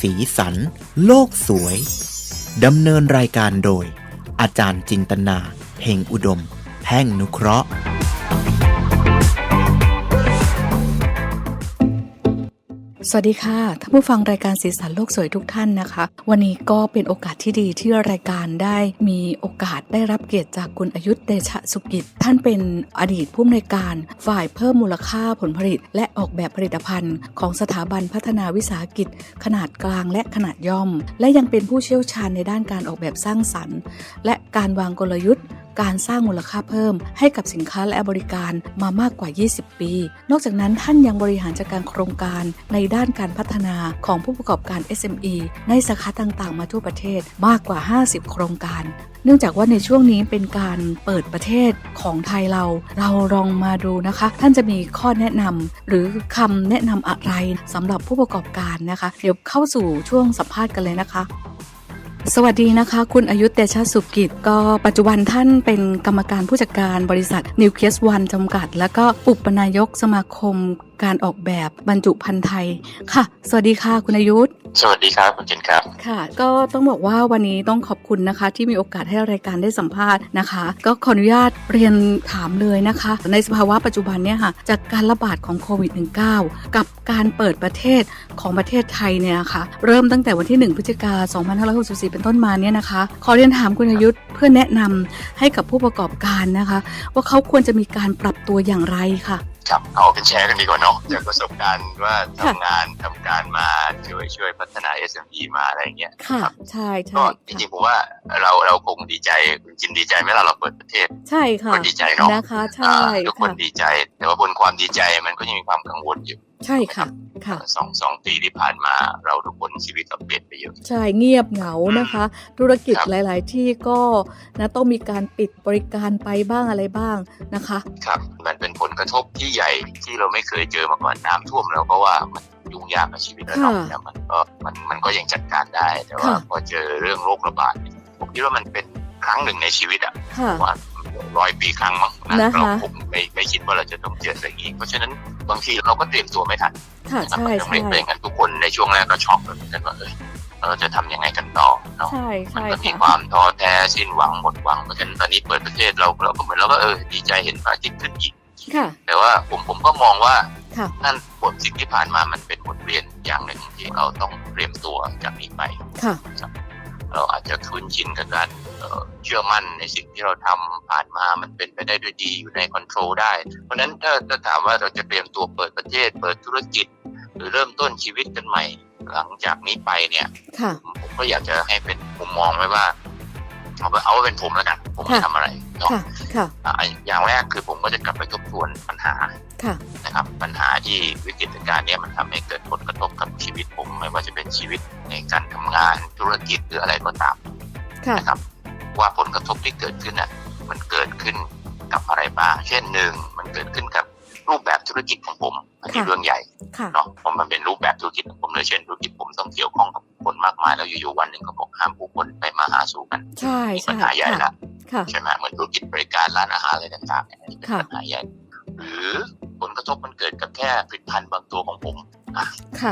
สีสัน โลกสวย ดำเนินรายการโดย อาจารย์จินตนา เพ่งอุดม แพ่งนุเคราะห์ สวัสดีค่ะท่านผู้ฟังรายการสีสันโลกสวยทุกท่านนะคะ วันนี้ก็เป็นโอกาสที่ดีที่รายการได้มีโอกาสได้รับเกียรติจากคุณอายุทธเดชะสุกิจ ท่านเป็นอดีตผู้อำนวยการฝ่ายเพิ่มมูลค่าผลผลิต และออกแบบผลิตภัณฑ์ ของสถาบันพัฒนาวิสาหกิจ ขนาดกลางและขนาดย่อม และยังเป็นผู้เชี่ยวชาญในด้านการออกแบบสร้างสรรค์ และการวางกลยุทธ์ การสร้างมูลค่าเพิ่ม ให้กับสินค้าและบริการมามากกว่า 20 ปี นอกจากนั้นท่านยังบริหารจัดการโครงการในด้านการพัฒนาของผู้ประกอบการ SME ในสาขาต่างๆ มาทั่วประเทศมากกว่า 50 โครงการเนื่องจากว่าในช่วงนี้เป็นการเปิดประเทศของไทยเรา เราลองมาดูนะคะ ท่านจะมีข้อแนะนำหรือคำแนะนำอะไรสำหรับผู้ประกอบการนะคะ เดี๋ยวเข้าสู่ช่วงสัมภาษณ์กันเลยนะคะ สวัสดีนะคะ คุณอายุเตชะสุกิจ ก็ปัจจุบันท่านเป็นกรรมการผู้จัดการบริษัทนิวเคสวันจำกัด และก็อุปนายกสมาคม การออกแบบบรรจุภัณฑ์ไทยค่ะ สวัสดีค่ะคุณอายุทธสวัสดีครับคุณเจนครับค่ะ ก็ต้องบอกว่าวันนี้ต้องขอบคุณนะคะ ที่มีโอกาสให้รายการได้สัมภาษณ์นะคะ ก็ขออนุญาตเรียนถามเลยนะคะ ในสภาวะปัจจุบันเนี่ยค่ะจากการระบาดของโควิด -19 กับการเปิดประเทศของประเทศไทยเนี่ยค่ะ เริ่มตั้งแต่วันที่ 1 พฤศจิกายน2564 เป็นต้นมาเนี่ยนะคะ ขอเรียนถามคุณอายุทธเพื่อแนะนำให้กับผู้ประกอบการนะคะ ว่าเขาควรจะมีการปรับตัวอย่างไรค่ะ ครับเอาเป็นแชร์กันดีกว่าเนาะจากประสบการณ์ว่าค่ะทำงานทำการมาช่วยช่วยพัฒนา SME มาอะไรอย่างเงี้ยค่ะครับใช่ใช่ก็จริงๆผมว่าเราเราคงดีใจคุณจินดีใจไหมล่ะเราเปิดประเทศ ใช่ค่ะก็ดีใจเนาะนะคะใช่อ่าทุกคนค่ะดีใจ แต่ว่าบนความดีใจมันก็ยังมีความกังวลอยู่ ใช่ค่ะ ค่ะสองสองปีที่ผ่านมาเราทุกคนชีวิตเราเปลี่ยนไปเยอะ ใช่เงียบเหงานะคะ ธุรกิจครับหลาย ๆ ที่ก็นะต้องมีการปิดบริการไปบ้างอะไรบ้างนะคะ ครับ มันเป็นผลกระทบที่ใหญ่ที่เราไม่เคยเจอมาก่อนน้ำท่วมเราก็ว่ามันยุ่งยากกับชีวิตเราเนาะค่ะแต่มันก็มันมันก็ยังจัดการได้ แต่ว่าค่ะพอเจอเรื่องโรคระบาดเนี่ยผมคิดว่ามันเป็นครั้งหนึ่งในชีวิตอะค่ะว่า ร้อยปีครั้งมั้งนะนะคะเราผมไม่ไม่คิดว่าเราจะต้องเจออะไรอย่างนี้เพราะฉะนั้นบางทีเราก็เตรียมตัวไม่ทันค่ะนะครับใช่มันต้องใช่เรียนเป็นกันทุกคนในช่วงแรกก็ช็อกเหมือนกันว่าเออเราจะทำยังไงกันต่อเนาะใช่มันใช่ก็มีค่ะความท้อแท้สิ้นหวังหมดหวังเพราะฉะนั้นตอนนี้เปิดประเทศเราเราก็เหมือนเราก็เออดีใจเห็นพระอาทิตย์ขึ้นอีกค่ะแต่ว่าผมผมก็มองว่าค่ะนั่นบทสิ่งที่ผ่านมามันเป็นบทเรียนอย่างหนึ่งที่เราต้องเตรียมตัวจากนี้ไปค่ะเราอาจจะคุ้นชินกับการ เอ่อเชื่อมั่นในสิ่งที่เราทำผ่านมามันเป็นไปได้ด้วยดีอยู่ในคอนโทรลได้ เพราะฉะนั้นถ้าถ้าถามว่าเราจะเตรียมตัวเปิดประเทศ เปิดธุรกิจ หรือเริ่มต้นชีวิตกันใหม่ หลังจากนี้ไปเนี่ยค่ะผมก็อยากจะให้เป็นมุมมองไว้ว่าเอาว่าเอาว่าเป็นผมแล้วกันผมจะค่ะทำอะไรเนาะค่ะค่ะอะอย่างแรกคือผมก็จะกลับไปทบทวนปัญหาค่ะนะครับ ปัญหาที่วิกฤตการณ์เนี้ยมันทำให้เกิดผลกระทบกับชีวิตผมไม่ว่าจะเป็นชีวิตในการทำงานธุรกิจหรืออะไรก็ตามค่ะนะครับ ว่าผลกระทบที่เกิดขึ้นน่ะมันเกิดขึ้นกับอะไรบ้าง เช่นหนึ่งมันเกิดขึ้นกับรูปแบบธุรกิจของผมอันนี้ค่ะเรื่องใหญ่ค่ะเนาะเพราะมันเป็นรูปแบบธุรกิจของผมเลยเช่นธุรกิจผมต้องเกี่ยวข้องกับคนมากมายแล้วอยู่ๆวันหนึ่งก็บอกห้ามผู้คนไปมาหาสู่กันใช่มีใช่ปัญหาใหญ่ค่ะละค่ะใช่ไหมเหมือนธุรกิจบริการร้านอาหารอะไรต่างๆเนี่ยอันนี้เป็นค่ะปัญหาใหญ่หรือผลกระทบมันเกิดกับแค่ผลิตภัณฑ์บางตัวของผมอะค่ะ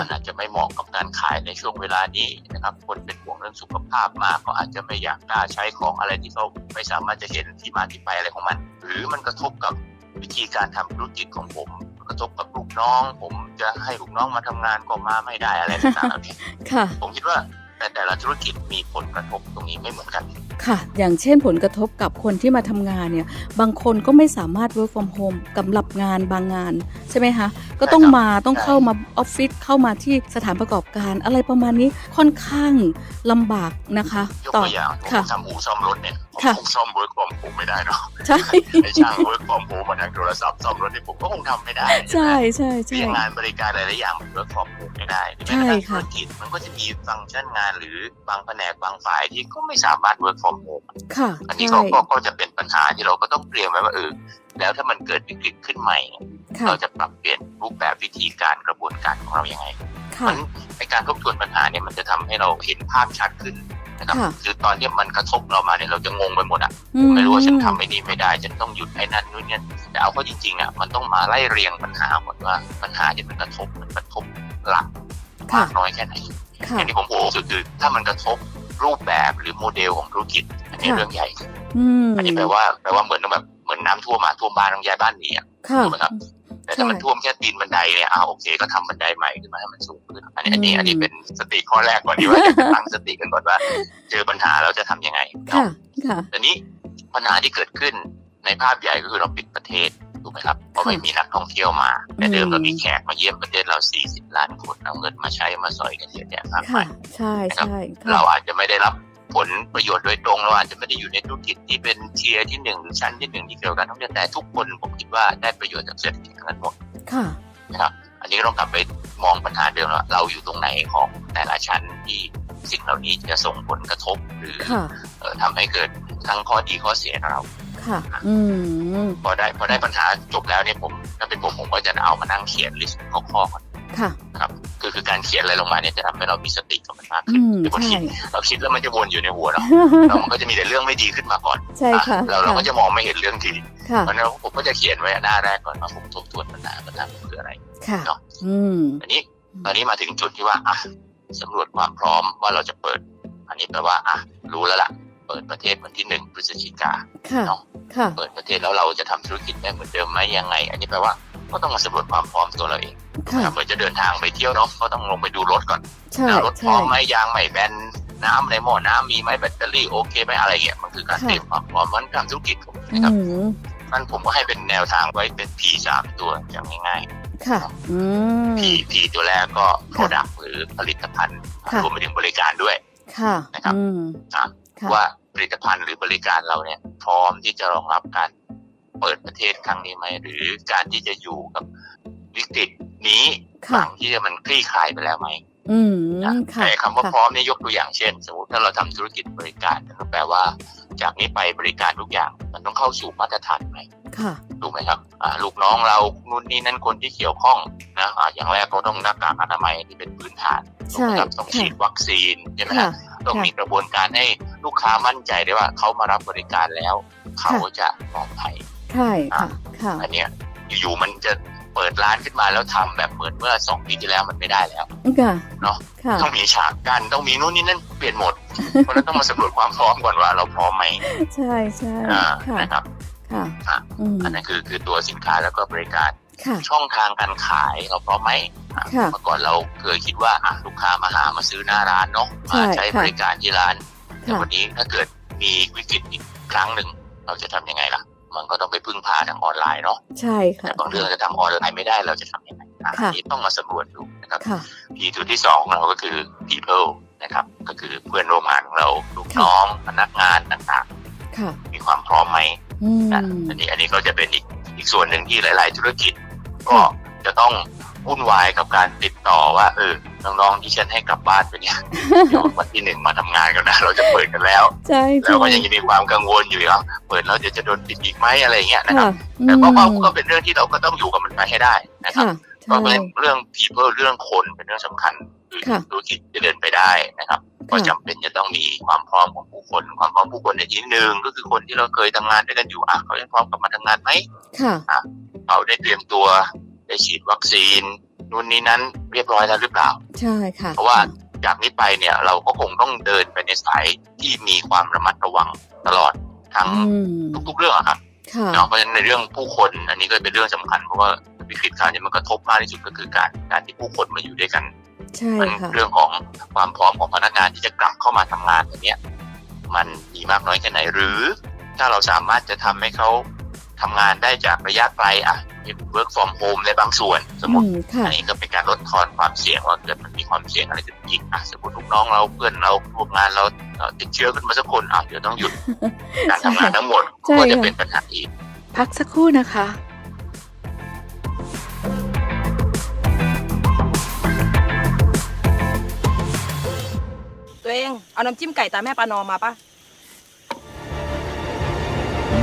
มันอาจจะไม่เหมาะกับการขายในช่วงเวลานี้นะครับ คนเป็นห่วงเรื่องสุขภาพมากก็อาจจะไม่อยากกล้าใช้ของอะไรที่เขาไม่สามารถจะเห็นที่มาที่ไปอะไรของมัน หรือมันกระทบกับวิธีการทำธุรกิจของผม กระทบกับลูกน้อง ผมจะให้ลูกน้องมาทำงานก็มาไม่ได้อะไรต่างๆเหล่านี้ค่ะผมคิดว่าแต่แต่ละธุรกิจมีผลกระทบตรงนี้ไม่เหมือนกัน ค่ะ อย่างเช่นผลกระทบกับคนที่มาทำงานเนี่ย บางคนก็ไม่สามารถ work from home กำหรับงานบางงาน ใช่ไหมคะ ก็ต้องมาต้องใช่เข้ามาออฟฟิศเข้ามาที่สถานประกอบการ อะไรประมาณนี้ค่อนข้างลำบากนะคะ ยกต่อตัวอย่างผมค่ะ ทำอู่ซ่อมรถเนี่ย ผมค่ะคงซ่อมเวิร์กฟอร์มผมไม่ได้เนาะใช่ไอ้ช่างเวิร์กฟอร์มผมมาทางโทรศัพท์ซ่อมรถเนี่ยผมก็คงทำไม่ได้ ใช่ใช่เรีใช่ยงงานบริการหลายๆอย่างมันเวิร์กฟอร์มผมไม่ได้ใช่แม้กระทั่งธุค่ะรกิจมันก็จะมีฟังก์ชันงานหรือบางแผนกบางฝ่ายที่ก็ไม่สามารถเวิร์กฟอร์มโฮมค่ะ อันนี้ใช่ก็ก็ก็จะเป็นปัญหาที่เราก็ต้องเตรียมไว้ว่าเออแล้วถ้ามันเกิดวิกฤตขึ้นใหม่ค่ะเราจะปรับเปลี่ยนรูปแบบวิธีการกระบวนการของเรายังไงค่ะมันในการทบทวนปัญหาเนี่ยมันจะทำให้เราเห็นภาพชัดขึ้น นะครับค่ะคือตอนที่มันกระทบเรามาเนี่ยเราจะงงไปหมดอะไม่รู้ว่าฉันทำไม่นี่ไม่ได้ฉันต้องหยุดไอ้นั่นนู่นเนี่ยแต่เอาเข้าจริงๆอะมันต้องมาไล่เรียงปัญหาหมดว่าปัญหาที่มันกระทบมันกระทบหลักค่ะมากน้อยแค่ไหนค่ะอย่างที่ผมบอกคือคือถ้ามันกระทบรูปแบบหรือโมเดลของธุรกิจอันนี้ค่ะเรื่องใหญ่อืมอันนี้แปลว่าแปลว่าเหมือนแบบเหมือนน้ำท่วมมาท่วมบ้านต้องย้ายบ้านหนีอะค่ะถูกไหมครับ แต่ถ้ามันใช่ท่วมแค่ตีนบันไดเนี่ยอ่าโอเค ก็ทำบันไดใหม่ขึ้นมาให้มันสูงขึ้นอันนี้อันนี้อืมอันนี้เป็นสติข้อแรกก่อนดีว่าจะตั้งสติกันก่อนว่า เจอปัญหาแล้วจะทำยังไงเนาะค่ะค่ะแต่นี้ปัญหาที่เกิดขึ้นในภาพใหญ่ก็คือเราปิดประเทศถูกไหมครับเพราะค่ะไม่มีนักท่องเที่ยวมา แต่เดิมอืมเรามีแขกมาเยี่ยมประเทศเรา 40 ล้านคนเอาเงินมาใช้มาสอยกันเยอะแยะมากค่ะมายใช่ใช่ค่ะเราอาจจะไม่ได้รับ ผลประโยชน์โดยตรงเราอาจจะไม่ได้อยู่ในธุรกิจที่เป็นเทียร์ที่หนึ่งหรือชั้นที่หนึ่งที่เกี่ยวกับการท่องเที่ยวแต่ทุกคนผมคิดว่าได้ประโยชน์จากเศรษฐกิจทั้งนั้นหมดค่ะนะครับอันนี้ก็ต้องกลับไปมองปัญหาเดิมว่าเราอยู่ตรงไหนของแต่ละชั้นที่สิ่งเหล่านี้จะส่งผลกระทบหรือค่ะเอ่อทำให้เกิดทั้งข้อดีข้อเสียกับเราค่ะอืมพอได้พอได้ปัญหาจบแล้วเนี่ยผมถ้าเป็นผมผมก็จะเอามานั่งเขียนลิสต์ข้อข้อ ๆก่อนค่ะคือคือการเขียนอะไรลงมาเนี่ยจะทำให้เรามีสติกับมันมากอืขึ้นมคือบางใช่ทีเราคิดแล้วมันจะวนอยู่ในหัวเนาะแล้วมันก็จะมีแต่เรื่องไม่ดีขึ้นมาก่อนใช่ค่ะอะเราเราก็จะมองไม่เห็นเรื่องดีค่ะเพราะฉะนั้นผมก็จะเขียนไว้หน้าแรกก่อนว่าผมทบทวนปัญหาปัญหาคืออะไรค่ะเนาะอืมอันนี้ตอนนี้มาถึงจุดที่ว่าอะสำรวจความพร้อมว่าเราจะเปิด อันนี้แปลว่าอะรู้แล้วล่ะเปิดประเทศวันที่หนึ่งพฤศจิกาค่ะเนาะค่ะเปิดประเทศแล้วเราจะทำธุรกิจได้เหมือนเดิมไหมยังไง อันนี้แปลว่า ก็ต้องมาสำรวจความพร้อมตัวเราเองค่ะเหมือนจะเดินทางไปเที่ยวเนาะก็ต้องลงไปดูรถก่อนใช่นะรถพร้ใช่อมไหมยางไหมแบนน้ำในหม้อน้ำมีไหมแบตเตอรี่โอเคไหมอะไรเงี้ยมันคือการค่ะเตรียมความพร้อมมันการธุรกิจผมอืนะครับมนั่นผมก็ให้เป็นแนวทางไว้เป็น P สามตัวอย่างง่ายค่ะอืมๆ P P ตัวแรกก็ product หรือผลิตภัณฑ์ค่ะรวมไปถึงบริการด้วยค่ะนะครับอืมอะค่ะว่าผลิตภัณฑ์หรือบริการเราเนี่ยพร้อมที่จะรองรับการ เปิดประเทศครั้งนี้ไหมหรือการที่จะอยู่กับวิกฤตนี้หค่ะลังที่มันคลี่คลายไปแล้วไหมอืมนะค่ะแต่คำว่าค่ะพร้อมเนี่ยยกตัวอย่างเช่น สมมติถ้าเราทำธุรกิจบริการก็แปลว่า จากนี้ไปบริการทุกอย่างมันต้องเข้าสู่มาตรฐานไหมค่ะถูกไหมครับอ่าลูกน้องเรานู่นนี่นั่นคนที่เกี่ยวข้องนะอ่าอย่างแรกก็ต้องหน้ากากอนามัยที่เป็นพื้นฐานถูกใช่ไหมครับต้องค่ะฉีดวัคซีนใช่ไหมค่ะฮะต้องค่ะมีกระบวนการให้ลูกค้ามั่นใจได้ว่าเขามารับบริการแล้ว เขาจะปลอดภัย ใช่ค่ะค่ะอันเนี้ยอยู่ๆมันจะเปิดร้านขึ้นมาแล้วทำแบบเหมือนเมื่อสองปีที่แล้วมันไม่ได้แล้วค่ะเนาะค่ะต้องมีฉากกันต้องมีนู่นนี่นั่นเปลี่ยนหมดเพราะฉะนั้นต้องมาสำรวจความพร้อมก่อนว่าเราพร้อมไหมใช่ใช่อ่าค่ะนะครับค่ะอะอืมอันนั้นคือคือตัวสินค้าแล้วก็บริการค่ะช่องทางการขายเราพร้อมไหมอะค่ะเมื่อก่อนเราเคยคิดว่าอะลูกค้ามาหามาซื้อหน้าร้านเนาะใช่มาใช้ค่ะบริการที่ร้านแต่ค่ะวันนี้ถ้าเกิดมีวิกฤตอีกครั้งหนึ่งเราจะทำยังไงล่ะ มันก็ต้องไปพึ่งพาทางออนไลน์เนาะใช่ค่ะแต่บางเรื่องจะทำออนไลน์ไม่ได้เราจะทำยังไงอะค่ะอันนี้ต้องมาสำรวจดูนะครับค่ะ P ตัวที่สองของเราก็คือ people นะครับ ก็คือเพื่อนร่วมงานของเราลูกน้องพนักงานต่างค่ะๆมีความพร้อมไหมอืมนะอันนี้อันนี้ก็จะเป็นอีกอีกส่วนหนึ่งที่หลาย ๆ ธุรกิจ ก็จะต้อง วุ่นวายกับการติดต่อว่า เออ น้องๆที่ฉันให้กลับบ้านไปเนี่ยเดี๋ยววันที่หนึ่งมาทำงานกันนะเราจะเปิดกันแล้วใช่แล้วใช่ก็ยังมีความกังวลอยู่ว่าเปิดแล้วเดี๋ยวจะโดนปิดอีกไหมอะไรเงี้ยนะครับค่ะแต่ก็ก็อืมก็เป็นเรื่องที่เราก็ต้องอยู่กับมันไปให้ได้นะครับค่ะก็ใช่เป็นเรื่อง people เรื่องคนเป็นเรื่องสำคัญค่ะธุรกิจจะเดินไปได้นะครับก็จำเป็นจะต้องมีความพร้อมของผู้คน ความพร้อมผู้คนในที่หนึ่งก็คือคนที่เราเคยทำงานด้วยกันอยู่อะเขายังพร้อมกลับมาทำงานไหมค่ะเขาได้เตรียมตัว ได้ฉีดวัคซีนนู่นนี่นั้นเรียบร้อยแล้วหรือเปล่า ใช่ค่ะ เพราะว่าจากนี้ไปเนี่ยเราก็คงต้องเดินไปในสายที่มีความระมัดระวังตลอดทั้งอืมทุกๆเรื่องอะครับค่ะเนาะเพราะฉะนั้นในเรื่องผู้คนอันนี้ก็เป็นเรื่องสำคัญเพราะว่าวิกฤตคราวนี้มันกระทบมากที่สุดก็คือการการที่ผู้คนมาอยู่ด้วยกันใช่มันค่ะเรื่องของความพร้อมของพนักงานที่จะกลับเข้ามาทำงานอันเนี้ยมันมีมากน้อยแค่ไหนหรือ ถ้าเราสามารถจะทำให้เขา ทำงานได้จากระยะไกลอะ work from home ในบางส่วน สมมอืติมค่ะอันนี้ก็เป็นการลดทอนความเสี่ยงว่าเกิดมันมีความเสี่ยงอะไรขึ้นอีกอะสมมติลูกน้องเราเพื่อนเราร่วมงานเราเอ่อติดเชื้อขึ้นมาสักคนอะเดี๋ยวต้องหยุดการทำงานทั้งหมดใช่ก็จะค่ะเป็นปัญหาอีก พักสักครู่นะคะตัวเองเอาน้ำจิ้มไก่ตาแม่ปลานอมมาปะ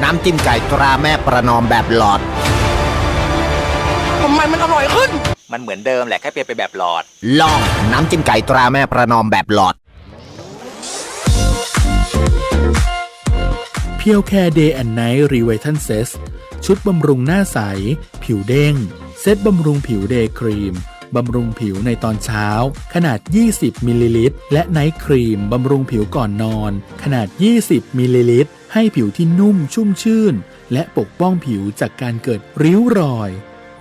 น้ำจิ้มไก่ตราแม่ประนอมแบบหลอด ทำไมมันอร่อยขึ้น มันเหมือนเดิมแหละแค่เปลี่ยนไปแบบหลอด ลองน้ำจิ้มไก่ตราแม่ประนอมแบบหลอด เพียวแคร์เดย์แอนไนท์รีไวทันเซสชุดบำรุงหน้าใส ผิวเด้ง เซตบำรุงผิวเดย์ครีม บำรุงผิวในตอนเช้า ขนาด 20มิลลิลิตรและไนท์ครีม บำรุงผิวก่อนนอน ขนาด 20มิลลิลิตร ให้ผิวที่นุ่มชุ่มชื่น และปกป้องผิวจากการเกิดริ้วรอย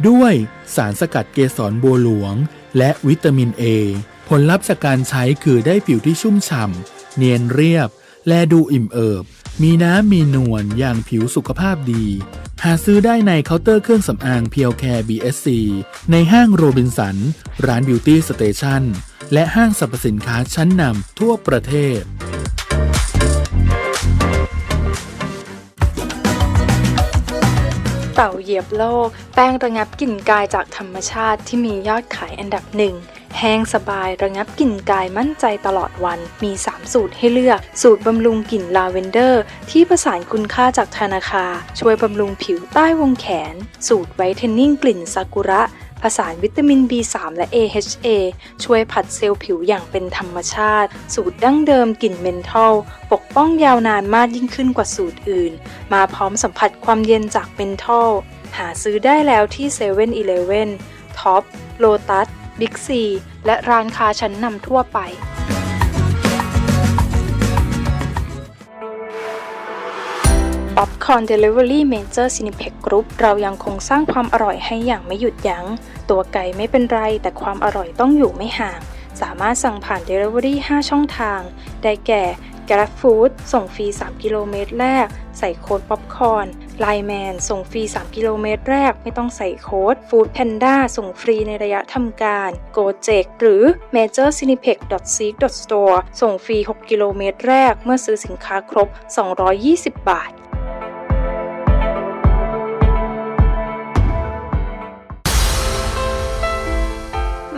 ด้วยสารสกัดเกสรบัวหลวง และวิตามิน A ผลลัพธ์จากการใช้คือได้ผิวที่ชุ่มฉ่ำเนียนเรียบ และดูอิ่มเอิบ มีน้ำมีนวลอย่างผิวสุขภาพดี หาซื้อได้ในเคาน์เตอร์เครื่องสำอางเพียวแคร์ BSC ในห้างโรบินสัน ร้านบิวตี้สเตชันและห้างสรรพสินค้าชั้นนำทั่วประเทศ เต่าเหยียบโลก แป้งระงับกลิ่นกายจากธรรมชาติที่มียอดขายอันดับหนึ่งแห้งสบายระงับกลิ่นกายมั่นใจตลอดวัน มี 3 สูตรให้เลือก สูตรบำรุงกลิ่นลาเวนเดอร์ ที่ประสานคุณค่าจากธนาคา ช่วยบำรุงผิวใต้วงแขน สูตรไวท์เทนนิ่งกลิ่นซากุระ ผสานวิตามิน B3 และ AHA ช่วยผัดเซลล์ผิวอย่างเป็นธรรมชาติ สูตรดั้งเดิมกลิ่นเมนทอล ปกป้องยาวนานมากยิ่งขึ้นกว่าสูตรอื่น มาพร้อมสัมผัสความเย็นจากเมนทอล หาซื้อได้แล้วที่7 e เ e ่ e อท็อปโลตัสบิ๊กซีและร้านค้าชั้นนำทั่วไปป๊อปคอร์นเดลิเวอรี่เมเจอร์ซินิเพ็กกรุ๊ปเรายังคงสร้างความอร่อยให้อย่างไม่หยุดยัง้ง ตัวไก่ไม่เป็นไร แต่ความอร่อยต้องอยู่ไม่ห่าง สามารถสั่งผ่าน Delivery 5 ช่องทาง ได้แก่ Grab Food ส่งฟรี 3 กิโลเมตรแรก ใส่โค้ดป๊อปคอร์นไลแมนส่งฟรี 3 กิโลเมตรแรก ไม่ต้องใส่โค้ด Food Panda ส่งฟรีในระยะทำการ Gojek หรือ Major Cineplex Seek Store ส่งฟรี 6 กิโลเมตรแรก เมื่อซื้อสินค้าครบ 220 บาท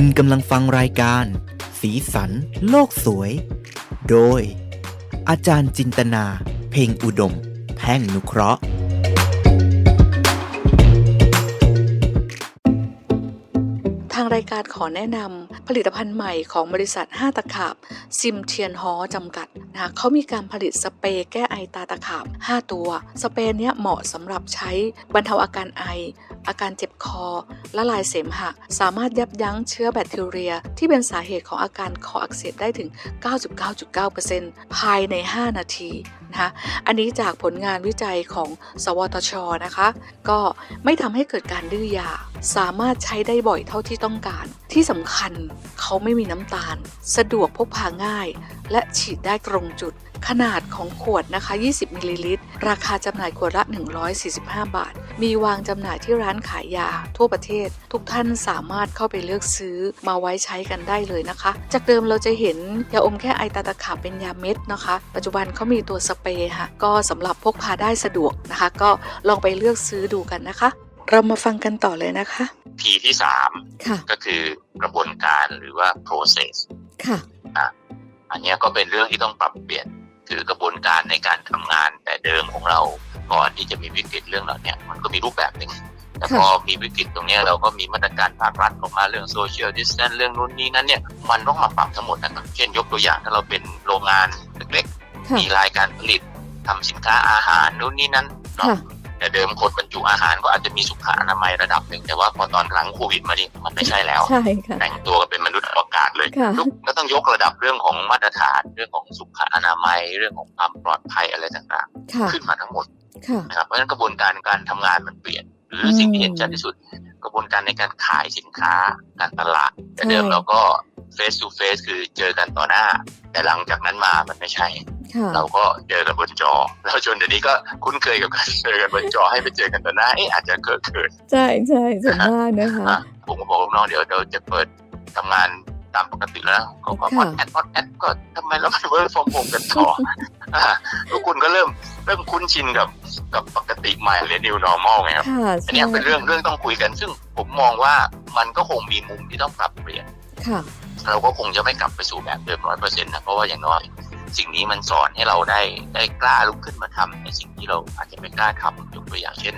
คุณกำลังฟังรายการ สีสัน โลกสวย โดย อาจารย์จินตนา เพ่งอุดม แพ่งนุเคราะห์ ทางรายการขอแนะนำผลิตภัณฑ์ใหม่ของบริษัท 5 ตะขาบ ซิมเทียนฮอจำกัดนะเขามีการผลิตสเปรย์แก้ไอตาตะขาบ 5 ตัว สเปรย์เนี้ยเหมาะสำหรับใช้บรรเทาอาการไออาการเจ็บคอ ละลายเสมหะ สามารถยับยั้งเชื้อแบคทีเรีย ที่เป็นสาเหตุของอาการคออักเสบได้ถึง 99.9%ภายใน 5 นาทีนะคะอันนี้จากผลงานวิจัยของ สวทช นะคะ ก็ไม่ทำให้เกิดการดื้อยา สามารถใช้ได้บ่อยเท่าที่ต้องการ ที่สำคัญเขาไม่มีน้ำตาล สะดวกพกพาง่าย และฉีดได้ตรงจุด ขนาดของขวดนะคะ 20 มิลลิลิตร ราคาจำหน่ายขวดละ 145 บาท มีวางจำหน่ายที่ร้านขายยาทั่วประเทศ ทุกท่านสามารถเข้าไปเลือกซื้อมาไว้ใช้กันได้เลยนะคะ จากเดิมเราจะเห็นยาอมแค่ไอตาตะขาบเป็นยาเม็ดนะคะ ปัจจุบันเขามีตัวสเปรย์ค่ะ ก็สำหรับพกพาได้สะดวกนะคะ ก็ลองไปเลือกซื้อดูกันนะคะ เรามาฟังกันต่อเลยนะคะ P ที่สามค่ะ ก็คือกระบวนการหรือว่า process ค่ะอันเนี้ยก็เป็นเรื่องที่ต้องปรับเปลี่ยน คือกระบวนการในการทำงานแต่เดิมของเราก่อนที่จะมีวิกฤตเรื่องเหล่าเนี้ยมันก็มีรูปแบบหนึ่งแต่พอมีวิกฤตตรงเนี้ยเราก็มีมาตรการภาครัฐออกมาเรื่องโซเชียลดิสแทนเรื่องนู้นนี้นั้นเนี่ยมันต้องมาปรับทั้งหมดนะครับเช่นยกตัวอย่างถ้าเราเป็นโรงงานเล็กๆค่ะมีรายการผลิตทำสินค้าอาหารนู้นนี่นั้นเนาะค่ะ แต่เดิมคนบรรจุอาหารก็อาจจะมีสุขอนามัยระดับหนึ่งแต่ว่าพอตอนหลังโควิดมานี่มันไม่ใช่แล้ว ใช่ค่ะ แต่งตัวกันเป็นมนุษย์อวกาศเลยค่ะ ทุกก็ต้องยกระดับเรื่องของมาตรฐาน เรื่องของสุขอนามัย เรื่องของความปลอดภัยอะไรต่างค่ะ ๆ ขึ้นมาทั้งหมดค่ะ นะครับเพราะฉะนั้นกระบวนการการทำงานมันเปลี่ยน หรืออมสิ่งที่เห็นชัดที่สุด กระบวนการในการขายสินค้าการตลาดแต่เดิมใช่ เราก็ face to face คือเจอกันต่อหน้า แต่หลังจากนั้นมามันไม่ใช่ค่ะ เราก็เจอกันบนจอ แล้วจนเดี๋ยวนี้ก็คุ้นเคยกับการเจอกันบนจอให้ไปเจอกันต่อหน้าเอ๊ะอาจจะเกิดเกิดใช่ใช่ส่วนมากนะคะอะผมก็บอกลูกน้องเดี๋ยวเดี๋ยวจะเปิดทำงานตามปกติแล้วเขาก็ค่ะออดแอดออดแอดก็ทำไมเราไม่เวิร์กฟอร์มโฮมกันต่ออ่าทุกคนก็เริ่มเริ่มคุ้นชินกับกับปกติใหม่หรือ new normal ไงครับค่ะอันเนี้ยเป็นเรื่องเรื่องต้องคุยกัน ซึ่งผมมองว่ามันก็คงมีมุมที่ต้องปรับเปลี่ยนค่ะเราก็คงจะไม่กลับไปสู่แบบเดิมร้อยเปอร์เซ็นต์นะเพราะว่าอย่างน้อย สิ่งนี้มันสอนให้เราได้ได้กล้าลุกขึ้นมาทำในสิ่งที่เราอาจจะไม่กล้าทำยกตัวอย่างเช่น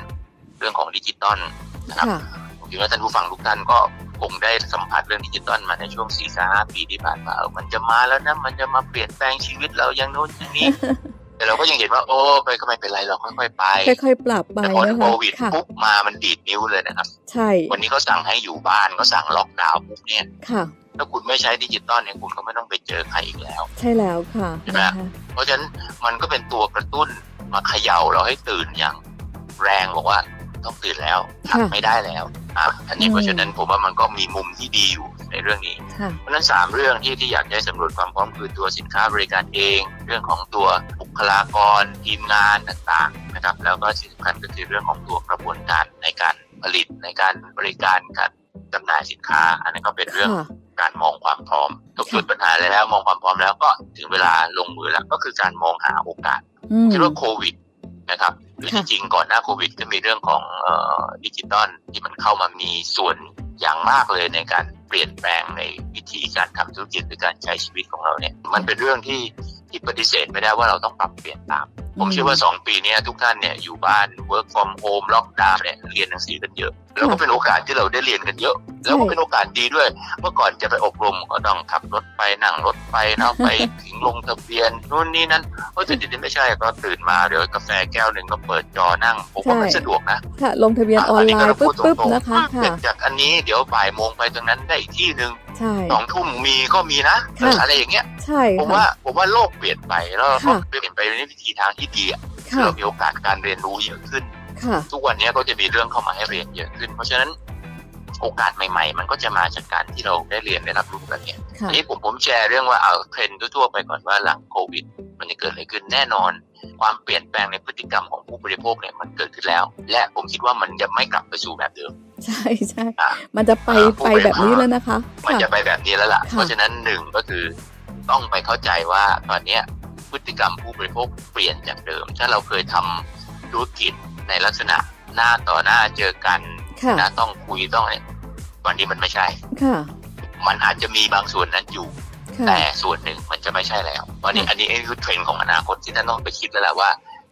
เรื่องของดิจิตอลนะครับค่ะผมคิดว่าท่านผู้ฟังทุกท่านก็คงได้สัมผัสเรื่องดิจิตอลมาในช่วง4ี่ห้าปีที่ผ่านมาเออมันจะมาแล้วนะมันจะมาเปลี่ยนแปลงชีวิตเราอย่างโน้นอย่างนี้ แต่เราก็ยังเห็นว่า โอ้ไปก็ไม่เป็นไรเราค่อยๆไปค่อยๆปรับไปแต่พอนะโคคะวิดค่ะปุ๊บมามันดีดนิ้วเลยนะครับ ใช่ วันนี้เขาสั่งให้อยู่บ้านเขาสั่งล็อกดาวน์ปุ๊บเนี่ยค่ะ ถ้าคุณไม่ใช้ดิจิตอลเนี่ยคุณก็ไม่ต้องไปเจอใครอีกแล้ว ใช่แล้วค่ะใช่ไหมนะคะเพราะฉะนั้นมันก็เป็นตัวกระตุ้นมาเขย่าเราให้ตื่นอย่างแรงบอกว่าต้องตื่นแล้วทำไม่ได้แล้วอะอันนี้เพราะฉะนั้นผมว่ามันก็มีมุมที่ดีอยู่ในเรื่องนี้ค่ะเพราะฉะนั้นสามเรื่องที่ที่อยากจะให้สำรวจความพร้อมคือตัวสินค้าบริการเอง เรื่องของตัวบุคลากรทีมงานต่างๆนะครับแล้วก็สิ่งสำคัญก็คือเรื่องของตัวกระบวนการในการผลิตในการบริการการ จำหน่ายสินค้า อันนั้นก็เป็นเรื่องค่ะการมองความพร้อมทบทวนปัญหาแล้วมองความพร้อมแล้วก็ถึงเวลาลงมือแล้วก็คือการมองหาโอกาสอืมคิดว่าโควิดนะครับหรือค่ะจริงๆก่อนหน้าโควิดก็มีเรื่องของเอ่อดิจิตอลที่มันเข้ามามีส่วนอย่างมากเลยในการเปลี่ยนแปลงในวิธีการทำธุรกิจหรือการใช้ชีวิตของเราเนี่ย มันเป็นเรื่องที่ ที่ปฏิเสธไม่ได้ว่าเราต้องปรับเปลี่ยนตาม ผมเชื่อว่า 2 ปีเนี้ยทุกท่านเนี่ยอยู่บ้าน work from home ล็อกดาวน์เนี่ยเรียนหนังสือกันเยอะแล้วก็เป็นโอกาสที่เราได้เรียนกันเยอะ แล้วก็เป็นโอกาสดีด้วย เมื่อก่อนจะไปอบรมก็ต้องขับรถไปนั่งรถไปนะไปถึงลงทะเบียนนู่นนี่นั่นเออแต่เดี๋ยวนี้ไม่ใช่ก็ตื่นมาเดี๋ยวกาแฟแก้วหนึ่งก็เปิดจอนั่งผมว่ามันใช่สะดวกนะค่ะลงทะเบียนออนไลน์ก็ปึ๊บพูดปึ๊บตรงๆนะคะเสร็ค่ะจจากอันนี้เดี๋ยวบ่ายโมงไปตรงนั้นได้อีกที่หนึ่ง ใช่ สองทุ่มมีก็มีนะค่ะ อะไรอย่างเงี้ยใช่ผมค่ะ ว่าผมว่าโลกเปลี่ยนไปแล้วเราก็ค่ะ เปลี่ยนไปในวิธีทางที่ดีอะค่ะเรามีโอกาสการเรียนรู้เยอะขึ้น ค่ะ ทุกวันนี้ก็จะมีเรื่องเข้ามาให้เรียนเยอะขึ้น เพราะฉะนั้นโอกาสใหม่ ๆ มันก็จะมาจากการที่เราได้เรียนได้รับรู้กันเนี่ยค่ะ อันนี้ผมผมแชร์เรื่องว่าเอาเทรนด์ทั่วๆไปก่อนว่าหลังโควิด มันจะเกิดอะไรขึ้นแน่นอน ความเปลี่ยนแปลงในพฤติกรรมของผู้บริโภคเนี่ยมันเกิดขึ้นแล้ว และผมคิดว่ามันจะไม่กลับไปสู่แบบเดิม ใช่ใช่อะมันจะไปอ่าผู้ไปบริแบบนี้หารแล้วนะคะ มันค่ะจะไปแบบนี้แล้วล่ะค่ะ เพราะฉะนั้นหนึ่งก็คือต้องไปเข้าใจว่าตอนเนี้ยพฤติกรรมผู้บริโภคเปลี่ยนจากเดิม ถ้าเราเคยทำธุรกิจในลักษณะหน้าต่อหน้าเจอกันค่ะนะต้องคุยต้องอะไรตอนนี้มันไม่ใช่ค่ะมันอาจจะมีบางส่วนนั้นอยู่ค่ะแต่ส่วนหนึ่งมันจะไม่ใช่แล้วตอนนี้ค่ะอันนี้อันนี้คือเทรนด์ของอนาคตที่ท่านต้องไปคิดแล้วแหละว่า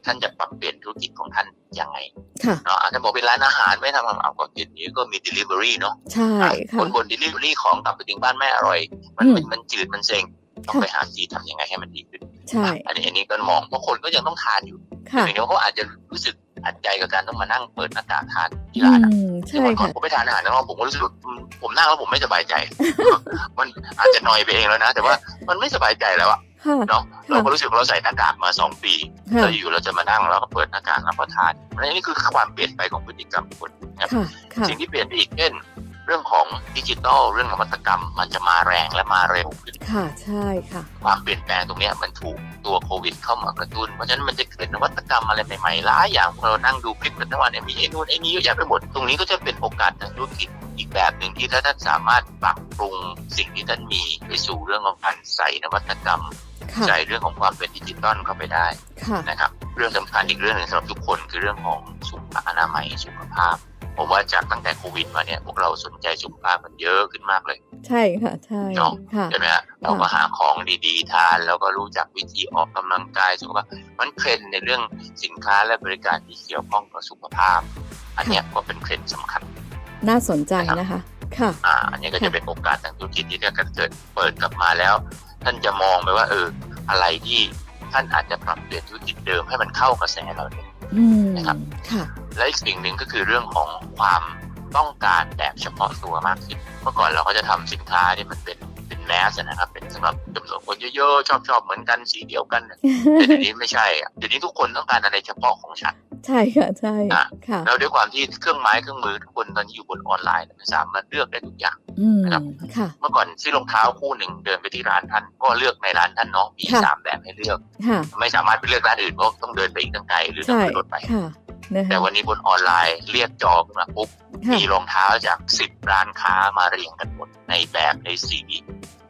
ท่านจะปรับเปลี่ยนธุรกิจของท่านยังไงค่ะเนาะอาจจะบอกเป็นร้านอาหารไม่ทำเอาก็เดี๋ยวนี้ก็มี delivery เนาะใช่อะค่ะคนบน delivery ของกลับไปถึงบ้านไม่อร่อยมันอืมมันมันจืดมันเซ็งต้องค่ะไปหาทีทำยังไงให้มันดีขึ้นใช่อันนี้อันนี้ก็มองเพราะคนก็ยังต้องทานอยู่ค่ะถึงแม้ว่าเขาอาจจะรู้สึกอัดใจกับการต้องมานั่งเปิดหน้ากากทานที่อืร้านอะมซึ่งใช่วันก่อนค่ะผมไปทานอาหารข้างนอกผมก็รู้สึกว่าอืมผมนั่งแล้วผมไม่สบายใจ มันอาจจะนอยไปเองแล้วนะ แต่ว่ามันไม่สบายใจแล้วอะค่ะ เนาะค่ะเราก็รู้สึกว่าเราใส่หน้ากากมาสองปีค่ะแล้วอยู่เราจะมานั่งแล้วก็เปิดหน้ากากรับประทานอันนี้คือความเปลี่ยนไปของพฤติกรรมคนนะครับค่ะค่ะสิ่งที่เปลี่ยนไปอีกเช่นเรื่องของดิจิทัลเรื่องนวัตกรรม มันจะมาแรงและมาเร็วขึ้นค่ะใช่ค่ะ ความเปลี่ยนแปลงตรงเนี้ยมันถูกตัวโควิดเข้ามากระตุ้นเพราะฉะนั้นมันจะเกิดนวัตกรรมอะไรใหม่ๆหลายอย่างพวกเรานั่งดูคลิปกันทั้งวันเนี่ยมีไอ้นู่นไอ้นี่เยอะแยะไปหมด ตรงนี้ก็จะเป็นโอกาสทางธุรกิจอีกแบบหนึ่งที่ถ้าท่านสามารถปรับปรุงสิ่งที่ท่านมีไปสู่เรื่องของการใส่นวัตกรรมค่ะ ใส่เรื่องของความเป็นดิจิตอลเข้าไปได้ค่ะนะครับ เรื่องสำคัญอีกเรื่องหนึ่งสำหรับทุกคนคือเรื่องของสุขอนามัยสุขภาพผมว่าจากตั้งแต่โควิดมาเนี่ยพวกเราสนใจสุขภาพกันเยอะขึ้นมากเลย ใช่ค่ะใช่เนาะค่ะใช่ไหมฮะเราก็หาของดีๆทานแล้วก็รู้จักวิธีออกกำลังกายสุขภาพมันเทรนด์ในเรื่องสินค้าและบริการที่เกี่ยวข้องกับสุขภาพ อันเนี้ยก็เป็นเทรนด์สำคัญ น่าสนใจนะคะค่ะอ่าอันนี้ก็จะเป็นโอกาสทางธุรกิจที่ถ้าเกิดเปิดกลับมาแล้ว ท่านจะมองไปว่า เออ อะไรที่ท่านอาจจะปรับเปลี่ยนธุรกิจเดิมให้มันเข้ากระแสเราเนี่ยอืมนะครับค่ะและอีกสิ่งหนึ่งก็คือเรื่องของความต้องการแบบเฉพาะตัวมากขึ้นเมื่อก่อนเราก็จะทำสินค้าที่มันเป็นเป็นแมสนะครับ เป็นสำหรับจำนวนคนเยอะๆชอบชอบๆเหมือนกันสีเดียวกันน่ะแต่เดี๋ยวนี้ไม่ใช่อะเดี๋ยวนี้ทุกคนต้องการอะไรเฉพาะของฉัน ใช่ค่ะใช่อะค่ะแล้วด้วยความที่เครื่องไม้เครื่องมือทุกคนตอนนี้อยู่บนออนไลน์มันสามารถเลือกได้ทุกอย่างอืมนะครับค่ะเมื่อก่อนซื้อรองเท้าคู่หนึ่งเดินไปที่ร้านท่านก็เลือกในร้านท่านเนาะมีค่ะสามแบบให้เลือกค่ะไม่สามารถไปเลือกร้านอื่นเพราะต้องเดินไปอีกตั้งไกลหรือต้องใช่ไปรถไปค่ะนะแต่คะวันนี้บนออนไลน์เรียกจอขึ้นมาปุ๊บค่ะมีรองเท้าจากสิบร้านค้ามาเรียงกันหมดในแบบในสี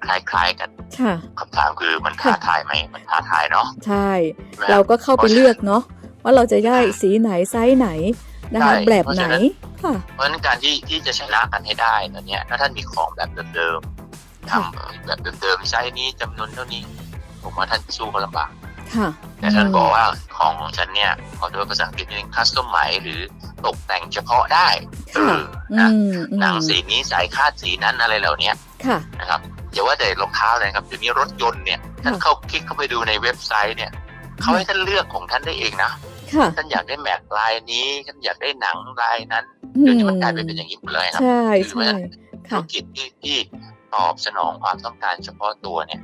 คล้ายๆกันค่ะคำถามคือมันท้าทายไหมมันท้าทายเนาะใช่ใช่ไหมเราก็เข้าไปเลือกเนาะ ว่าเราจะได้สีไหนไซส์ไหนนะคะใช่แบบเพราะไหนฉะนั้นค่ะเพราะฉะนั้นการที่ที่จะชนะกันให้ได้ตอนเนี้ยถ้าท่านมีของแบบเดิมๆทค่ะำแบบเดิมๆไซส์นี้จำนวนเท่านี้ ผมว่าท่านสู้ก็ลำบากค่ะแต่ท่านบอกว่าของของฉันเนี่ยขอโดยภาษาอังกฤษนิดนึงคัสตอมไมหรือตกแต่งเฉพาะได้เอค่ะออืนะมอืมหนังสีนี้สายคาดสีนั้นอะไรเหล่าเนี้ยค่ะนะครับอย่าว่าแต่รองเท้าเลยครับเดี๋ยวนี้รถยนต์เนี่ยท่านค่ะเข้าคลิกเข้าไปดูในเว็บไซต์เนี่ยเขาให้ท่านเลือกของท่านได้เองนะ ค่ะท่านอยากได้แม็กลายนี้ท่านอยากได้หนังลายนั้นอืเดี๋ยวมนี้มันกลายไปเป็นอย่างนี้หมดเลยครับใช่หรือว่าใช่ธุค่ะรกิจที่ที่ตอบสนองความต้องการเฉพาะตัวเนี่ย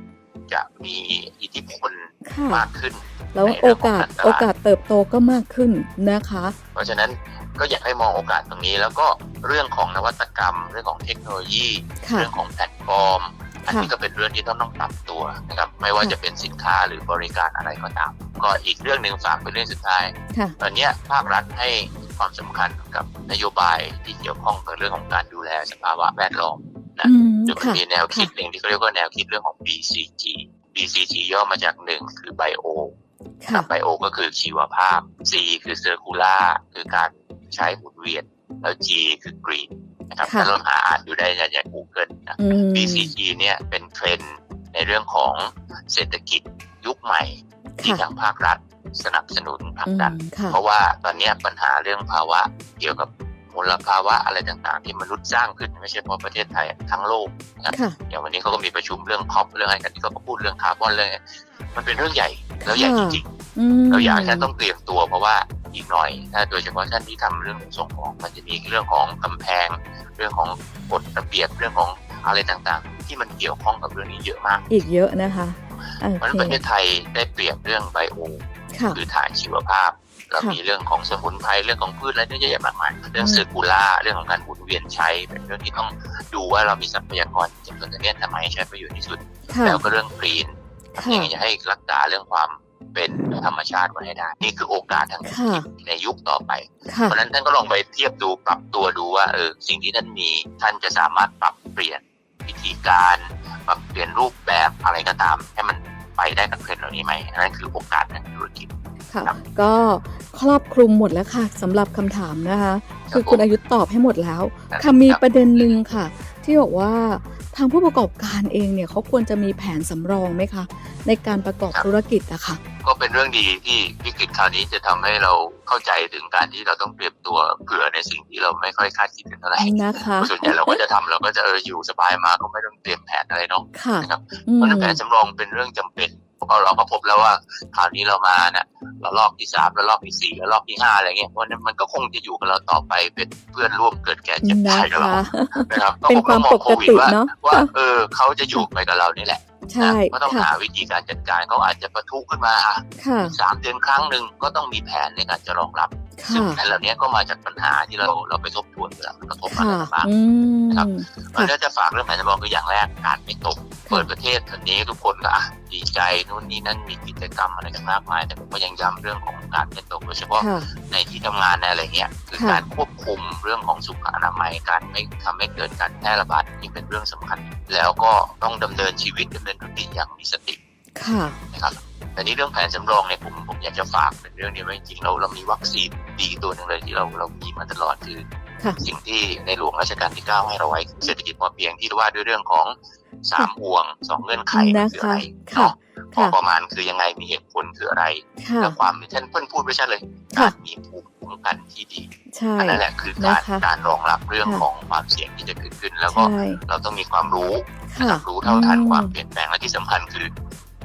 จะมีอิทธิพลค่ะมากขึ้น แล้วในโอเรื่องของกาสการตลาดโอกาสเติบโตก็มากขึ้นนะคะ เพราะฉะนั้นก็อยากให้มองโอกาสตรงนี้ แล้วก็เรื่องของนวัตกรรม เรื่องของเทคโนโลยีค่ะเรื่องของแพลตฟอร์ม อันนี้ก็เป็นเรื่องที่ต้องต้องปรับตัวนะครับไม่ว่าค่ะจะเป็นสินค้าหรือบริการอะไรก็ตาม ก็อีกเรื่องหนึ่งฝากเป็นเรื่องสุดท้ายค่ะตอนเนี้ยภาครัฐให้ความสำคัญกับนโยบายที่เกี่ยวข้องกับเรื่องของการดูแลสภาวะแวดล้อมนะอืมโดยมันค่ะมีแนวคิดหนึ่งที่เขาเรียกว่าแนวคิดเรื่องของ BCG BCG ย่อมาจากหนึ่งคือ Bio ค่ะไบโอก็คือชีวภาพ C คือเซอร์คูล่าคือการใช้หมุนเวียน แล้ว G คือกรีน นะครับค่ะถ้าเราหาอ่านดูได้ในใน Google นะอืม BCG เนี่ยเป็นเทรนด์ในเรื่องของเศรษฐกิจยุคใหม่ ที่ค่ะทางภาครัฐสนับสนุนผลักอืมดันค่ะเพราะว่าตอนเนี้ยปัญหาเรื่องภาวะเกี่ยวกับมลภาวะอะไรต่างๆ ที่มนุษย์สร้างขึ้นไม่ใช่เฉพาะประเทศไทยทั้งโลกนะครับค่ะอย่างวันนี้เขาก็มีประชุมเรื่องคอปเรื่องอะไรกันที่เขาก็พูดเรื่องคาร์บอนเรื่องอะไรมันเป็นเรื่องใหญ่แล้วใหญ่จริงๆอืมเราอยากให้ท่านต้องเตรียมตัวเพราะว่า อีกหน่อย ถ้าโดยเฉพาะท่านที่ทำเรื่องส่งของมันจะมีเรื่องของกำแพง เรื่องของกฎระเบียบเรื่องของอะไรต่างๆ ที่มันเกี่ยวข้องกับเรื่องนี้เยอะมาก อีกเยอะนะคะโอเพราะฉะนั้นเคประเทศไทยได้เปรียบเรื่องไบโอค่ะคือฐานชีวภาพเราค่ะมีเรื่องของสมุนไพรเรื่องของพืชอะไรเยอะแยะมากมายเรื่องอืมเซอร์คูล่าเรื่องของการหมุนเวียนใช้เป็นเรื่องที่ต้องดูว่าเรามีทรัพยากรจำนวนนี้ทำไมให้ใช้ประโยชน์ที่สุดค่ะแล้วก็เรื่องกรีน ค่ะยังไงจะให้รักษาเรื่องความเป็นธรรมชาติไว้ให้ได้ นี่คือโอกาสทางเศรษฐค่ะกิจในยุคต่อไปค่ะเพราะฉะนั้นท่านก็ลองไปเทียบดูปรับตัวดูว่าเออสิ่งที่ท่านมีท่านจะสามารถปรับเปลี่ยนวิธีการปรับเปลี่ยนรูปแบบอะไรก็ตาม ให้มันไปได้กับเทรนด์เหล่านี้ไหมอันนั้นคือโอกาสทางธุรกิจค่ะครับก็ครอบคลุมหมดแล้วค่ะสำหรับคำถามนะคะ คือคุณอายุตอบให้หมดแล้วครับค่ะมีครับประเด็นหนึ่งค่ะ ที่บอกว่า ทางผู้ประกอบการเองเนี่ยเขาควรจะมีแผนสำรองไหมคะ ในการประกอบธุรกิจอะค่ะก็เป็นเรื่องดีที่วิกฤตคราวนี้จะทำให้เราเข้าใจถึงการที่เราต้องเตรียมตัวเผื่อในสิ่งที่เราไม่ค่อยคาดคิดกันเท่าไหร่นะคะส่วนใหญ่เราก็จะทำเราก็จะเอออยู่สบายมาก็ไม่ต้องเตรียมแผนอะไรเนาะค่ะนะครับอืเพมราะฉะนั้นแผนสำรองเป็นเรื่องจำเป็น เพราะเราก็พบแล้วว่าคราวนี้เรามาเนี่ยเราลอกที่สามแล้วลอกที่สี่แล้วลอกที่ห้าอะไรเงี้ยเพราะฉะนั้นมันก็คงจะอยู่กับเราต่อไปเป็นเพื่อนร่วมเกิดแก่เจ็บนะตายกับเราคะนะครับเป็นความก็ปมองกโควิติดว่าเนาะว่าเออเขาจะอยู่ไปกับเรานี่แหละใช่นะก็ต้องค่ะหาวิธีการจัดการเขาอาจจะประทุขึ้นมาอะค่ะสามเดือนครั้งหนึ่งก็ต้องมีแผนในการจะรองรับ ซึ่งค่ะแผนเหล่านี้ก็มาจากปัญหาที่เราเราไปทบทวนแล้วกระทบอะไรค่ะบ้างอืมนะครับค่ะเราจะฝากเรื่องแผนสำรองคืออย่างแรกการไม่ตก เปิดประเทศทันนี้ทุกคนก็อะดีใจนู่นนี่นั่นมีกิจกรรมอะไรกันมากมาย แต่ผมก็ยังย้ำเรื่องของการไม่ตกโดยเฉพาะค่ะในที่ทำงานในอะไรเงี้ยคือค่ะการควบคุมเรื่องของสุขอนามัยการไม่ทำให้เกิดการแพร่ระบาดนี่เป็นเรื่องสำคัญ แล้วก็ต้องดำเนินชีวิตดำเนินธุรกิจอย่างมีสติ ค่ะนะครับแต่นี่เรื่องแผนสำรองเนี่ยผมผมอยากจะฝากเป็นเรื่องนี้ไว้จริงๆเราเรามีวัคซีนดีตัวหนึ่งเลยที่เราเรามีมาตลอดคือค่ะสิ่งที่ในหลวงรัชกาลที่ 9 ให้เราไว้เศรษฐกิจพอเพียงที่ว่าด้วยเรื่องของสามห่วงสองเงื่อนไขมันคืออะไรนะคะเนาะพอค่ะประมาณคือยังไงมีเหตุผลคืออะไรค่ะและความที่ท่านเพิ่นพูดไว้ชัดเลยค่ะการมีภูมิคุ้มกันที่ดีใช่อันนั้นแหละคือการนะคะการรองรับเรื่องค่ะของความเสี่ยงที่จะเกิดขึ้น แล้วก็ใช่เราต้องมีความรู้ค่ะรู้เท่าทันความอืเปลี่ยนแปลงและที่สำคัญคือ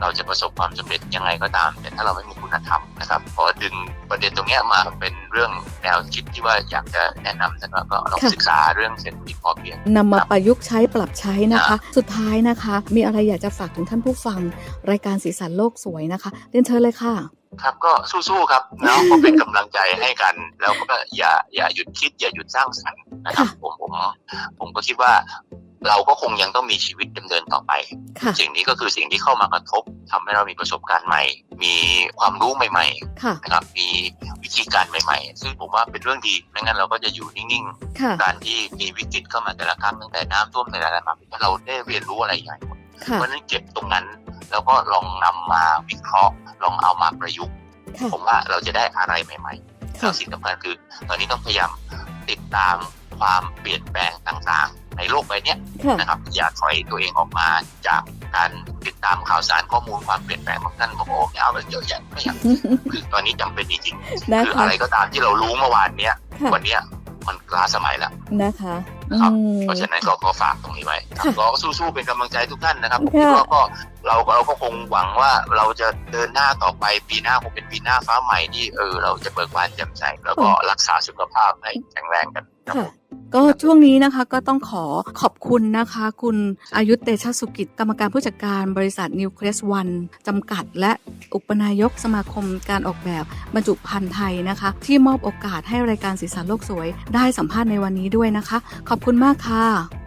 เราจะประสบความสำเร็จยังไงก็ตาม แต่ถ้าเราไม่มีคุณธรรมนะครับพอดึงประเด็นตรงเนี้ยมาเป็นเรื่องแนวคิดที่ว่าอยากจะแนะนำนะครับก็ลองค่ะศึกษาเรื่องเศรษฐกิจพอเพียงนำมาครับประยุกต์ใช้ปรับใช้นะคะอ่าสุดท้ายนะคะ มีอะไรอยากจะฝากถึงท่านผู้ฟัง รายการสีสันโลกสวยนะคะเรียนเชิญเลยค่ะครับก็สู้ๆครับแล้วก็เป็นกำลังใจให้กัน แล้วก็อย่าอย่าหยุดคิดอย่าหยุดสร้างสรรค์นะครับค่ะผมผมผมก็คิดว่า เราก็คงยังต้องมีชีวิตดำเนินต่อไปค่ะสิ่งนี้ก็คือสิ่งที่เข้ามากระทบทำให้เรามีประสบการณ์ใหม่ มีความรู้ใหม่ๆค่ะนะครับ มีวิธีการใหม่ ๆ ซึ่งผมว่าเป็นเรื่องดีไม่งั้นเราก็จะอยู่นิ่งค่ะๆการที่มีวิกฤตเข้ามาแต่ละครั้งตั้งแต่น้ำท่วมแต่ละอะไรมาเราได้เรียนรู้อะไรใหญ่หมดค่ะเพราะฉะนั้นเก็บตรงนั้น แล้วก็ลองนำมาวิเคราะห์ ลองเอามาประยุกต์ค่ะผมว่าเราจะได้อะไรใหม่ๆค่ะแล้วสิ่งสำคัญคือ ตอนนี้ต้องพยายามติดตามความเปลี่ยนแปลงต่างๆ ในโลกใบเนี้ยค่ะนะครับอย่าถอยตัวเองออกมาจากการติดตามข่าวสารข้อมูลความเปลี่ยนแปลงของท่านบอกว่าโอ้ไม่เอาเลยเยอะแยะไม่อยากคือตอนนี้จำเป็นจริงๆนะคือคะอะไรก็ตามที่เรารู้เมื่อวานเนี้ยค่ะวันเนี้ยมันล้าสมัยแล้วนะคะอืครับมเพราะฉะนั้นก็ขอฝากตรงนี้ไว้ครับค่ะก็สู้ๆเป็นกำลังใจทุกท่านนะครับค่ะคิดว่าก็เราก็เราก็คงหวังว่าเราจะเดินหน้าต่อไปปีหน้าคงเป็นปีหน้าฟ้าใหม่ที่เออเราจะเบิกบานแจ่มใสแล้วก็รักษาสุขภาพให้แข็งแรงกัน ครับค่ะผม ก็ช่วงนี้นะคะก็ต้องขอขอบคุณนะคะ คุณอายุทธเตชะสุกิจกรรมการผู้จัดการบริษัทนิวเคลียสวันจำกัด และอุปนายกสมาคมการออกแบบบรรจุภัณฑ์ไทยนะคะ ที่มอบโอกาสให้รายการสีสันโลกสวย ได้สัมภาษณ์ในวันนี้ด้วยนะคะ ขอบคุณมากค่ะ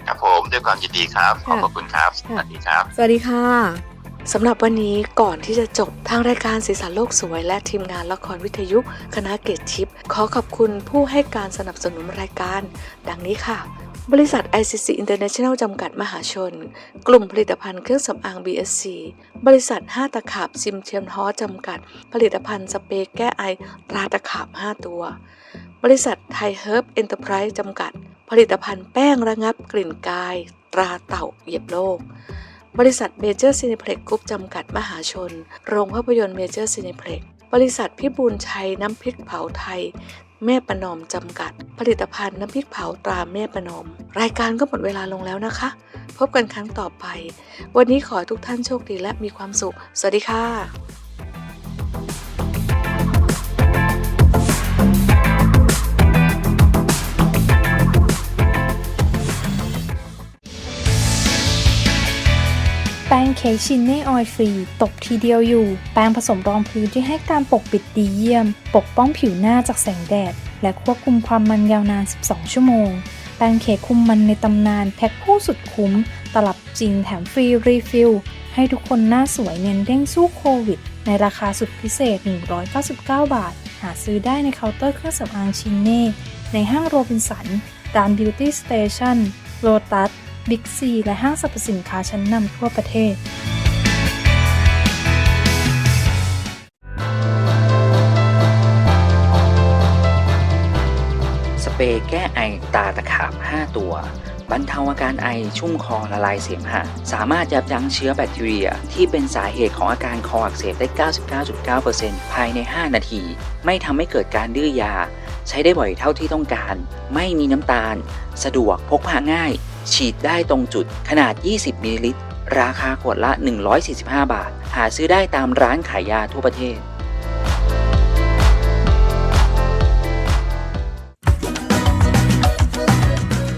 ครับผมด้วยความยินดีครับ ขอบค่ะพระคุณครับ สวัสดีครับ สวัสดีค่ะ สำหรับวันนี้ก่อนที่จะจบทางรายการสีสันโลกสวย และทีมงานละครวิทยุ คณะเกตชิป ขอขอบคุณผู้ให้การสนับสนุนรายการ ดังนี้ค่ะ บริษัท ICC International จำกัดมหาชน กลุ่มผลิตภัณฑ์เครื่องสำอาง BSC บริษัท 5 ตะขาบซิมเทียมฮอจำกัด ผลิตภัณฑ์สเปรย์แก้ไอตราตะขาบ 5 ตัว บริษัทไทยเฮิร์บเอ็นเตอร์ไพรส์จำกัด ผลิตภัณฑ์แป้งระงับกลิ่นกาย ตราเต่าเหยียบโลก บริษัทเมเจอร์ซีนิเพล็กกรุ๊ปจำกัดมหาชน โรงภาพยนตร์เมเจอร์ซีนิเพล็กบริษัทพิบูลชัยน้ำพริกเผาไทย แม่ประนอมจำกัด ผลิตภัณฑ์น้ำพริกเผาตราแม่ประนอม รายการก็หมดเวลาลงแล้วนะคะ พบกันครั้งต่อไป วันนี้ขอให้ทุกท่านโชคดีและมีความสุข สวัสดีค่ะ เคชินเน่ออยฟรี ตบทีเดียวอยู่ แป้งผสมรองพื้นที่ให้การปกปิดดีเยี่ยม ปกป้องผิวหน้าจากแสงแดด และควบคุมความมันยาวนาน 12 ชั่วโมง แป้งเคคุมมันในตำนานแพ็คคู่สุดคุ้ม ตลับจริงแถมฟรีรีฟิล ให้ทุกคนหน้าสวยเน้นเด้งสู้โควิด ในราคาสุดพิเศษ 199 บาท หาซื้อได้ในเคาน์เตอร์เครื่องสำอางชินเน่ ในห้างโรบินสัน ร้าน Beauty Station โ o ตัส บิ๊กซีและห้างสรรพสินค้าชั้นนำทั่วประเทศสเปรย์แก้ไอตาตะขาบ 5 ตัว บรรเทาอาการไอชุ่มคอละลายเสมหะ สามารถยับยั้งเชื้อแบคทีเรีย ที่เป็นสาเหตุของอาการคออักเสบได้ 99.9%ภายใน 5 นาที ไม่ทำให้เกิดการดื้อยา ใช้ได้บ่อยเท่าที่ต้องการ ไม่มีน้ำตาล สะดวกพกพาง่าย ฉีดได้ตรงจุดขนาด 20มิลลิลิตร ราคาขวดละ 145 บาท หาซื้อได้ตามร้านขายยาทั่วประเทศ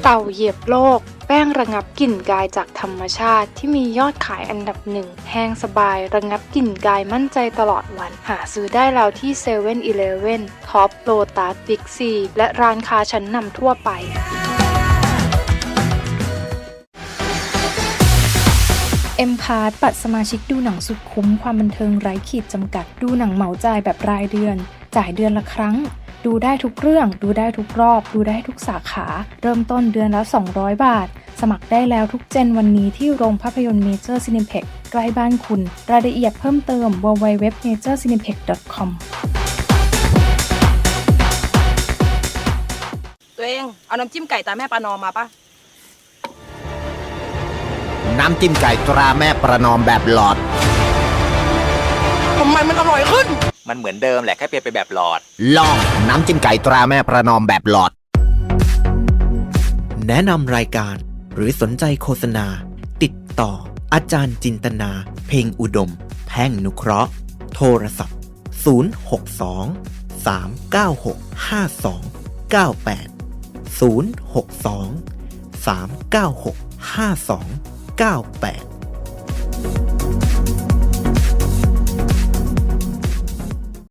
เต่าเหยียบโลก แป้งระงับกลิ่นกายจากธรรมชาติที่มียอดขายอันดับหนึ่ง แห้งสบายระงับกลิ่นกายมั่นใจตลอดวัน หาซื้อได้แล้วที่7 e เ e ่ e อเลฟเว่นท็อปโลตัสบิ๊กซีและร้านค้าชั้นนำทั่วไป เอ็มพาร์ตบัตรสมาชิกดูหนังสุดคุ้มความบันเทิงไร้ขีดจำกัด ดูหนังเหมาจ่ายแบบรายเดือน จ่ายเดือนละครั้ง ดูได้ทุกเรื่อง ดูได้ทุกรอบ ดูได้ทุกสาขา เริ่มต้นเดือนละ 200 บาท สมัครได้แล้วทุกเจนวันนี้ที่โรงภาพยนตร์เมเจอร์ซินิเพ็กใกล้บ้านคุณ รายละเอียดเพิ่มเติม www.majorcineplex.com ตัวเอง เอาน้ำจิ้มไก่ตาแม่ประนอมมาปะ น้ำจิ้มไก่ตราแม่ประนอมแบบหลอด ทำไมมันอร่อยขึ้น มันเหมือนเดิมแหละแค่เปลี่ยนไปแบบหลอด ลองน้ำจิ้มไก่ตราแม่ประนอมแบบหลอด แนะนำรายการหรือสนใจโฆษณา ติดต่อ อาจารย์จินตนา เพ่งอุดม แพ่งนุเคราะห์ โทรศัพท์ 062 396 5298 062 396 98